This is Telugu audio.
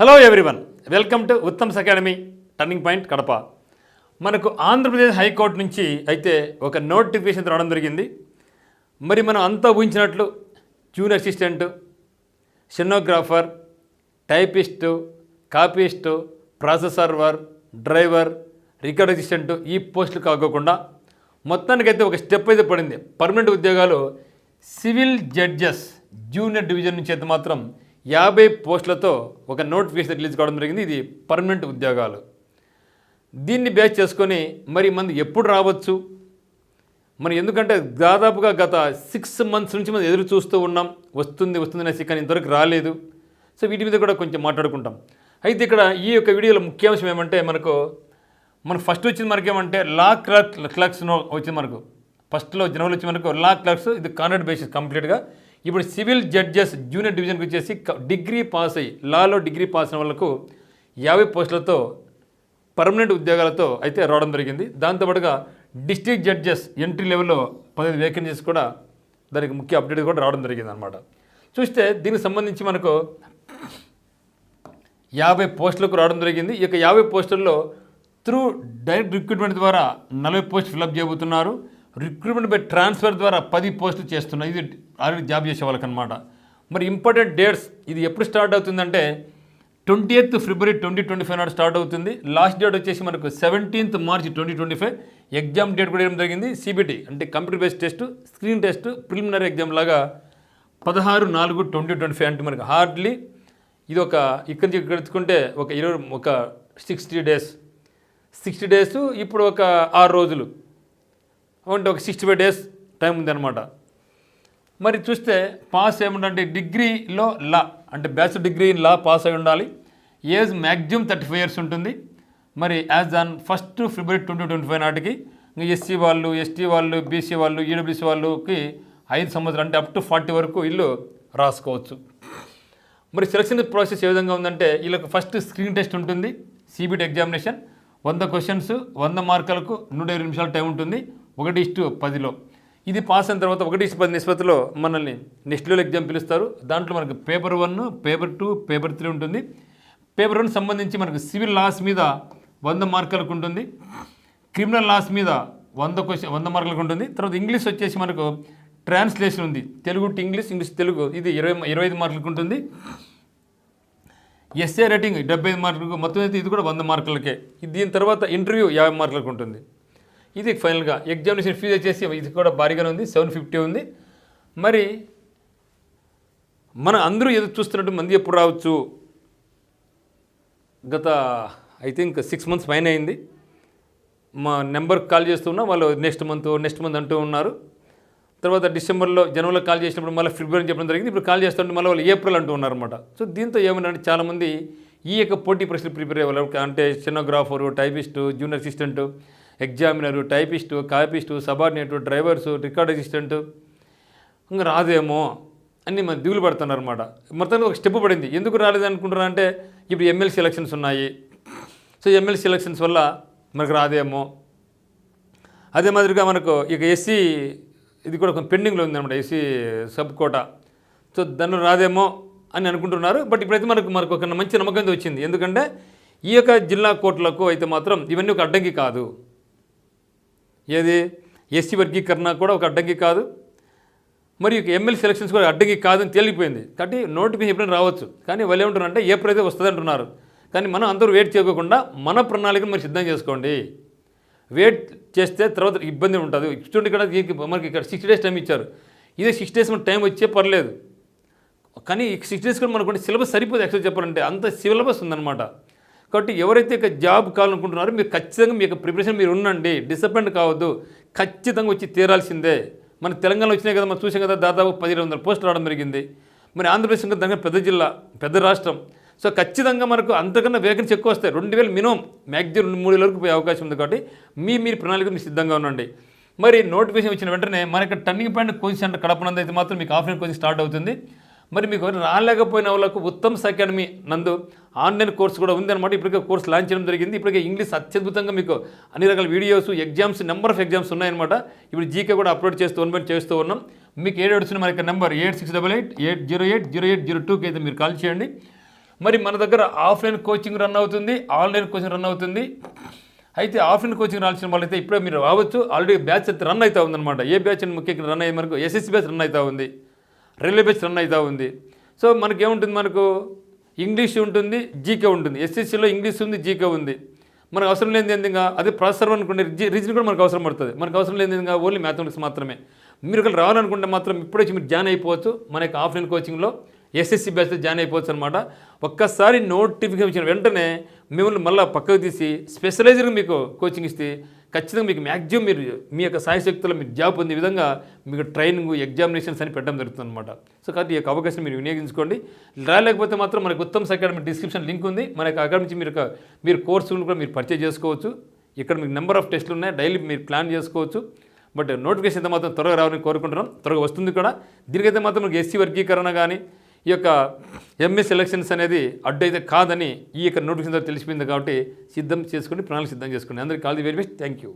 Hello everyone welcome to Uttam's academy turning point Kadapa మనకు ఆంధ్రప్రదేశ్ హైకోర్టు నుంచి అయితే ఒక నోటిఫికేషన్ రావడం జరిగింది. మరి మనం అంతా ఊహించినట్లు junior assistant stenographer typist copyist process server driver record assistant ఈ పోస్టులు కాకోకుండా మొత్తానికైతే ఒక స్టెప్ అయితే పడింది. పర్మనెంట్ ఉద్యోగాలు సివిల్ జడ్జెస్ జూనియర్ డివిజన్ నుంచి అయితే మాత్రం యాభై పోస్టులతో ఒక నోటిఫికేషన్ రిలీజ్ కావడం జరిగింది. ఇది పర్మనెంట్ ఉద్యోగాలు. దీన్ని బేస్ చేసుకొని మరి మంది ఎప్పుడు రావచ్చు? మరి ఎందుకంటే దాదాపుగా గత సిక్స్ మంత్స్ నుంచి మనం ఎదురు చూస్తూ ఉన్నాం. వస్తుంది వస్తుంది అనేసి కానీ ఇంతవరకు రాలేదు. సో వీటి మీద కూడా కొంచెం మాట్లాడుకుంటాం. అయితే ఇక్కడ ఈ యొక్క వీడియోలో ముఖ్యాంశం ఏమంటే మనకు మనకు ఫస్ట్ వచ్చింది మనకి ఏమంటే లా క్లర్క్ క్లర్క్స్ వచ్చింది మనకు. ఫస్ట్లో జనవరి వచ్చి మనకు లా క్లర్క్స్ ఇది కాంట్రాక్ట్ బేసిస్ కంప్లీట్గా ఇప్పుడు సివిల్ జడ్జెస్ జూనియర్ డివిజన్కి వచ్చేసి డిగ్రీ పాస్ అయ్యి లాలో డిగ్రీ పాస్ అయిన వాళ్ళకు యాభై పోస్టులతో పర్మనెంట్ ఉద్యోగాలతో అయితే రావడం జరిగింది. దాంతోపాటుగా డిస్ట్రిక్ట్ జడ్జెస్ ఎంట్రీ లెవెల్లో పదిహేను వేకెన్సీస్ కూడా దానికి ముఖ్య అప్డేట్ కూడా రావడం జరిగింది అనమాట చూస్తే దీనికి సంబంధించి మనకు యాభై పోస్టులకు రావడం జరిగింది. ఈ యొక్క యాభై పోస్టుల్లో త్రూ డైరెక్ట్ రిక్రూట్మెంట్ ద్వారా నలభై పోస్ట్ ఫిలప్ చేయబోతున్నారు. రిక్రూట్మెంట్ బై ట్రాన్స్ఫర్ ద్వారా పది పోస్టులు చేస్తున్నాయి ఇది ఆల్రెడీ జాబ్ చేసే వాళ్ళకనమాట మరి ఇంపార్టెంట్ డేట్స్ ఇది ఎప్పుడు స్టార్ట్ అవుతుందంటే twenty eighth February twenty twenty five నాడు స్టార్ట్ అవుతుంది. లాస్ట్ డేట్ వచ్చేసి మనకు seventeenth March twenty twenty five exam date కూడా ఏం జరిగింది? సిబిటి అంటే computer based test screen test preliminary exam లాగా పదహారు నాలుగు ట్వంటీ ట్వంటీ ఫైవ్ అంటే మనకు హార్డ్లీ ఇది ఒక ఇక్కడి నుంచి ఇక్కడ ఒక ఇరవై ఒక సిక్స్టీ డేస్ సిక్స్టీ డేస్ ఇప్పుడు ఒక ఆరు రోజులు. అంటే ఒక సిక్స్టీ ఫైవ్ డేస్ టైం ఉందన్నమాట. మరి చూస్తే పాస్ ఏమిటంటే డిగ్రీలో లా అంటే bachelor degree in law pass అయి ఉండాలి. Age maximum thirty five years ఉంటుంది. మరి as on first February twenty twenty five నాటికి ఎస్సీ వాళ్ళు ఎస్టీ వాళ్ళు బీసీ వాళ్ళు ఈడబ్ల్యూసీ వాళ్ళకి ఐదు సంవత్సరాలు అంటే అప్ టు ఫార్టీ వరకు ఇల్లు రాసుకోవచ్చు. మరి సెలక్షన్ ప్రాసెస్ ఏ విధంగా ఉందంటే వీళ్ళకి ఫస్ట్ స్క్రీన్ టెస్ట్ ఉంటుంది సిబిటి ఎగ్జామినేషన్ వంద క్వశ్చన్స్ వంద మార్కులకు నూట ఇరవై నిమిషాల టైం ఉంటుంది. ఒకటి ఇష్టు పదిలో. ఇది పాస్ అయిన తర్వాత ఒకటి ఇష్టు పది నిష్పత్తిలో మనల్ని నెక్స్ట్ లెవెల్ ఎగ్జామ్ పిలుస్తారు. దాంట్లో మనకు paper one paper two paper three ఉంటుంది. పేపర్ వన్ సంబంధించి మనకు సివిల్ లాస్ మీద వంద మార్కులకు ఉంటుంది. క్రిమినల్ లాస్ మీద వంద క్వశ్చన్ వంద మార్కులకు ఉంటుంది. తర్వాత ఇంగ్లీష్ వచ్చేసి మనకు ట్రాన్స్లేషన్ ఉంది. Telugu to English English Telugu. ఇది ఇరవై ఇరవై ఐదు మార్కులకు ఉంటుంది. ఎస్ఏ రేటింగ్ డెబ్బై ఐదు మార్కులకు మొత్తం అయితే ఇది కూడా వంద మార్కులకే. దీని తర్వాత ఇంటర్వ్యూ యాభై మార్కులకు ఉంటుంది. ఇది ఫైనల్గా ఎగ్జామినేషన్ ఫీజు వచ్చేసి ఇది కూడా భారీగానే ఉంది సెవెన్ ఫిఫ్టీ ఉంది. మరి మన అందరూ ఎదురు చూస్తున్నట్టు మంది ఎప్పుడు రావచ్చు? గత ఐ థింక్ సిక్స్ మంత్స్ పైన అయింది. మా నెంబర్కి కాల్ చేస్తున్నా వాళ్ళు నెక్స్ట్ మంత్ నెక్స్ట్ మంత్ అంటూ ఉన్నారు. తర్వాత డిసెంబర్లో జనవరిలో కాల్ చేసినప్పుడు మళ్ళీ ఫిబ్రవరి చెప్పడం జరిగింది. ఇప్పుడు కాల్ చేస్తుంటే మళ్ళీ వాళ్ళు ఏప్రిల్ అంటూ ఉన్నారన్నమాట. సో దీంతో ఏమన్నా చాలామంది ఈ యొక్క పోటీ పరీక్షలు ప్రిపేర్ అయ్యే వాళ్ళు అంటే stenographer typist junior assistant examiner typist copyist subordinate drivers record assistant. ఇంకా రాదేమో అని మన దిగులు పడుతున్నారు అనమాట మొత్తానికి ఒక స్టెప్ పడింది. ఎందుకు రాలేదు అంటే ఇప్పుడు ఎమ్మెల్సీ ఎలక్షన్స్ ఉన్నాయి. సో ఎమ్మెల్సీ ఎలక్షన్స్ వల్ల మనకు రాదేమో. అదే మాదిరిగా మనకు ఇక ఎస్సీ ఇది కూడా కొంచెం పెండింగ్లో ఉందన్నమాట ఎస్సీ సబ్ కోటా. సో దానిలో రాదేమో అని అనుకుంటున్నారు. బట్ ఇప్పుడైతే మనకు మనకు ఒక మంచి నమ్మకం అయితే వచ్చింది. ఎందుకంటే ఈ యొక్క జిల్లా కోర్టులకు అయితే మాత్రం ఇవన్నీ ఒక అడ్డంకి కాదు. ఏది? ఎస్సీ వర్గీకరణ కూడా ఒక అడ్డంకి కాదు. మరి ఇక ఎమ్మెల్యే సెలక్షన్స్ కూడా అడ్డంకి కాదని తేలిపోయింది. కాబట్టి నోటిఫికేషన్ ఎప్పుడైనా రావచ్చు. కానీ వాళ్ళు ఏమంటారంటే ఏప్రిల్ అయితే వస్తుంది అంటున్నారు కానీ మనం అందరూ వెయిట్ చేయకుండా మన ప్రణాళికను మరి సిద్ధం చేసుకోండి. వెయిట్ చేస్తే తర్వాత ఇబ్బంది ఉంటుంది. చూడండి ఇక్కడ దీనికి మనకి ఇక్కడ సిక్స్ డేస్ టైం ఇచ్చారు. ఇదే సిక్స్ డేస్ మన టైం వచ్చే పర్లేదు. కానీ సిక్స్ డేస్ కూడా మనకు సిలబస్ సరిపోదు. యాక్చువల్ చెప్పాలంటే అంత సిలబస్ ఉందన్నమాట. కాబట్టి ఎవరైతే ఇక జాబ్ కావాలనుకుంటున్నారో మీరు ఖచ్చితంగా మీకు ప్రిపరేషన్ మీరు ఉండండి. డిసప్పాయింట్ కావద్దు. ఖచ్చితంగా వచ్చి తీరాల్సిందే. మన తెలంగాణ వచ్చినాయి కదా మనం చూసాం కదా దాదాపు పదిహేను వందల పోస్టులు రావడం జరిగింది. మరి ఆంధ్రప్రదేశ్ ఇంకా దాని పెద్ద జిల్లా పెద్ద రాష్ట్రం. సో ఖచ్చితంగా మనకు అంతకన్నా వేకెన్సీ ఎక్కువ వస్తాయి. రెండు వేలు మినిమం మ్యాక్సిమం రెండు మూడు వేల వరకు పోయే అవకాశం ఉంది కాబట్టి మీ మీరు ప్రణాళిక మీరు సిద్ధంగా ఉండండి. మరి నోటిఫికేషన్ వచ్చిన వెంటనే మనకి టర్నింగ్ పాయింట్ కోచింగ్ సెంటర్ కడపనందైతే అయితే మాత్రం మీకు ఆఫ్లైన్ కోచింగ్ స్టార్ట్ అవుతుంది. మరి మీకు రాలేకపోయిన వాళ్ళకు ఉత్తమ్ అకాడమీ నందు ఆన్లైన్ కోర్స్ కూడా ఉందన్నమాట. ఇప్పటికే కోర్స్ లాంచ్ చేయడం జరిగింది. ఇప్పటికే ఇంగ్లీష్ అత్యద్భుతంగా మీకు అన్ని రకాల videos exams number of exams ఉన్నాయన్నమాట. ఇప్పుడు జీకే కూడా అప్లోడ్ చేస్తూ వన్ చేస్తూ ఉన్నాం. మీకు ఏడు వచ్చిన మన number eight six double eight eight zero eight zero eight zero టూకి అయితే మీరు కాల్ చేయండి. మరి మన దగ్గర ఆఫ్లైన్ కోచింగ్ రన్ అవుతుంది ఆన్లైన్ కోచింగ్ రన్ అవుతుంది. అయితే ఆఫ్లైన్ కోచింగ్ రాల్సిన వాళ్ళైతే ఇప్పుడే మీరు రావచ్చు. ఆల్రెడీ బ్యాచ్ అయితే రన్ అవుతా ఉందన్నమాట. ఏ బ్యాచ్ అని ముఖ్యంగా రన్ అయ్యే మనకు ఎస్ఎస్సి బ్యాచ్ రన్ అవుతా ఉంది. రైల్వే బ్యాచ్ రన్ అవుతూ ఉంది. సో మనకేముంటుంది మనకు? ఇంగ్లీష్ ఉంటుంది జీకే ఉంటుంది. ఎస్ఎస్సీలో ఇంగ్లీష్ ఉంది జీకే ఉంది. మనకు అవసరం లేనిది ఏందిగా అదే ప్రాసెసర్ అనుకుంటే రీజన్ కూడా మనకు అవసరం పడుతుంది. మనకు అవసరం లేని ఎందుకంగా ఓన్లీ మ్యాథమెటిక్స్ మాత్రమే. మీరు ఒకరు రావాలనుకుంటే మాత్రం ఇప్పుడే వచ్చి మీరు జాయిన్ అయిపోవచ్చు. మన యొక్క ఆఫ్లైన్ కోచింగ్లో ఎస్ఎస్సీ బ్యాచ్లో జాయిన్ అయిపోవచ్చు అనమాట ఒక్కసారి నోటిఫికేషన్ ఇచ్చిన వెంటనే మిమ్మల్ని మళ్ళీ పక్కకు తీసి స్పెషలైజ్డ్గా మీకు కోచింగ్ ఇస్తే ఖచ్చితంగా మీకు మ్యాక్సిమం మీరు మీ యొక్క సాయశక్తులు మీరు జాబ్ పొందే విధంగా మీకు ట్రైనింగ్ ఎగ్జామినేషన్స్ అని పెట్టడం జరుగుతుంది అనమాట సో కాబట్టి ఈ యొక్క అవకాశం మీరు వినియోగించుకోండి. రాలేకపోతే మాత్రం మనకు ఉత్తమ్ అకాడమీ డిస్క్రిప్షన్ లింక్ ఉంది. మన యొక్క అకాడమీ నుంచి మీరు మీరు కోర్సులు కూడా మీరు పర్చేజ్ చేసుకోవచ్చు. ఇక్కడ మీకు నెంబర్ ఆఫ్ టెస్టులు ఉన్నాయి. డైలీ మీరు ప్లాన్ చేసుకోవచ్చు. బట్ నోటిఫికేషన్ అయితే మాత్రం త్వరగా రావాలని కోరుకుంటున్నాం. త్వరగా వస్తుంది కూడా. దీనికైతే మాత్రం మీకు ఎస్సీ వర్గీకరణ కానీ ఈ యొక్క ఎంఎస్ ఎలక్షన్స్ అనేది అడ్డైతే కాదని ఈ యొక్క నోటిఫికేషన్ ద్వారా తెలిసిపోయింది కాబట్టి సిద్ధం చేసుకుని ప్రణాళిక సిద్ధం చేసుకోండి అందరికీ all the very best. Thank you